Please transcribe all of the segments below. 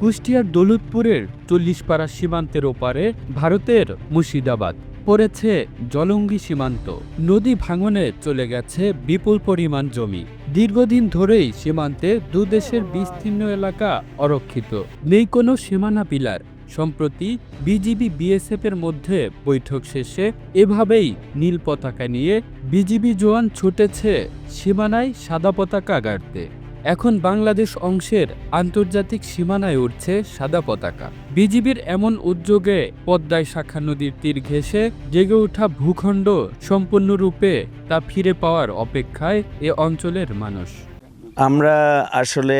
কুষ্টিয়ার দৌলতপুরের চল্লিশপাড়া সীমান্তের ওপারে ভারতের মুর্শিদাবাদ। পড়েছে জলঙ্গি সীমান্ত। নদী ভাঙনে চলে গেছে বিপুল পরিমাণ জমি। দীর্ঘদিন ধরেই সীমান্তে দুদেশের বিস্তীর্ণ এলাকা অরক্ষিত। নেই কোনো সীমানা পিলার। সম্প্রতি বিজিবি বিএসএফ এর মধ্যে বৈঠক শেষে এভাবেই নীল পতাকা নিয়ে বিজিবি জওয়ান ছুটেছে সীমানায় সাদা পতাকা গাড়তে। এখন বাংলাদেশ অংশের আন্তর্জাতিক সীমানায় উঠছে সাদা পতাকা। বিজিবির এমন উদ্যোগে পদ্মায় শাখা নদীর তীর ঘেঁষে জেগে ওঠা ভূখণ্ড সম্পূর্ণরূপে তা ফিরে পাওয়ার অপেক্ষায় এ অঞ্চলের মানুষ। আমরা আসলে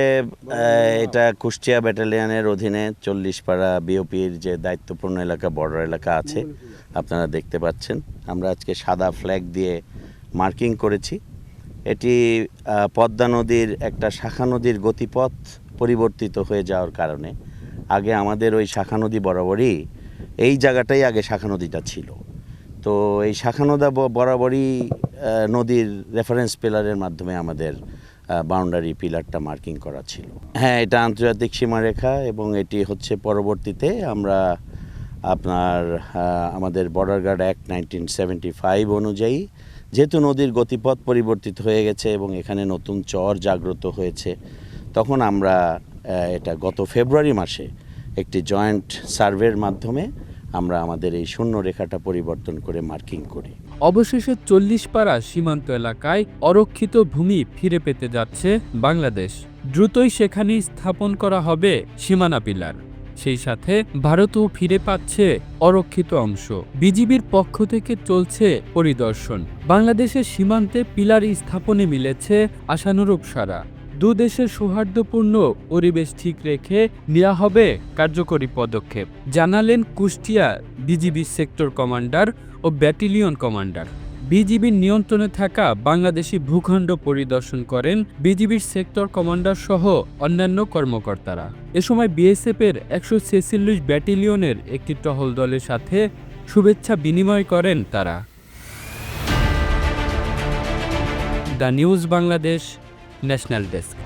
এটা কুষ্টিয়া ব্যাটালিয়ানের অধীনে চল্লিশ পাড়া বিওপির যে দায়িত্বপূর্ণ এলাকা, বর্ডার এলাকা আছে, আপনারা দেখতে পাচ্ছেন। আমরা আজকে সাদা ফ্ল্যাগ দিয়ে মার্কিং করেছি। এটি পদ্মা নদীর একটা শাখা নদীর গতিপথ পরিবর্তিত হয়ে যাওয়ার কারণে আগে আমাদের ওই শাখা নদী বরাবরই, এই জায়গাটাই আগে শাখা নদীটা ছিল। তো এই শাখা নদা বরাবরই নদীর রেফারেন্স পিলারের মাধ্যমে আমাদের বাউন্ডারি পিলারটা মার্কিং করা ছিল। হ্যাঁ এটা আন্তর্জাতিক সীমারেখা এবং এটি হচ্ছে পরবর্তীতে আমরা আপনার আমাদের border guard act nineteen seventy five অনুযায়ী যেহেতু নদীর গতিপথ পরিবর্তিত হয়ে গেছে এবং এখানে নতুন চর জাগ্রত হয়েছে, তখন আমরা এটা গত ফেব্রুয়ারি মাসে একটি জয়েন্ট সার্ভের মাধ্যমে আমরা আমাদের এই শূন্য রেখাটা পরিবর্তন করে মার্কিং করি। অবশেষে চল্লিশ পাড়া সীমান্ত এলাকায় অরক্ষিত ভূমি ফিরে পেতে যাচ্ছে বাংলাদেশ। দ্রুতই সেখানে স্থাপন করা হবে সীমানা পিলার। সেই সাথে ভারতও ফিরে পাচ্ছে অরক্ষিত অংশ। বিজিবির পক্ষ থেকে চলছে পরিদর্শন। বাংলাদেশের সীমান্তে পিলার স্থাপনে মিলেছে আশানুরূপ সারা দুদেশের সৌহার্দ্যপূর্ণ পরিবেশ ঠিক রেখে নেওয়া হবে কার্যকরী পদক্ষেপ, জানালেন কুষ্টিয়া বিজিবি সেক্টর কমান্ডার ও ব্যাটালিয়ন কমান্ডার। বিজিবির নিয়ন্ত্রণে থাকা বাংলাদেশি ভূখণ্ড পরিদর্শন করেন বিজিবির সেক্টর কমান্ডার সহ অন্যান্য কর্মকর্তারা। এ সময় বিএসএফের একশো ছেচল্লিশ ব্যাটালিয়নের একটি টহল দলের সাথে শুভেচ্ছা বিনিময় করেন তারা। The news Bangladesh national desk.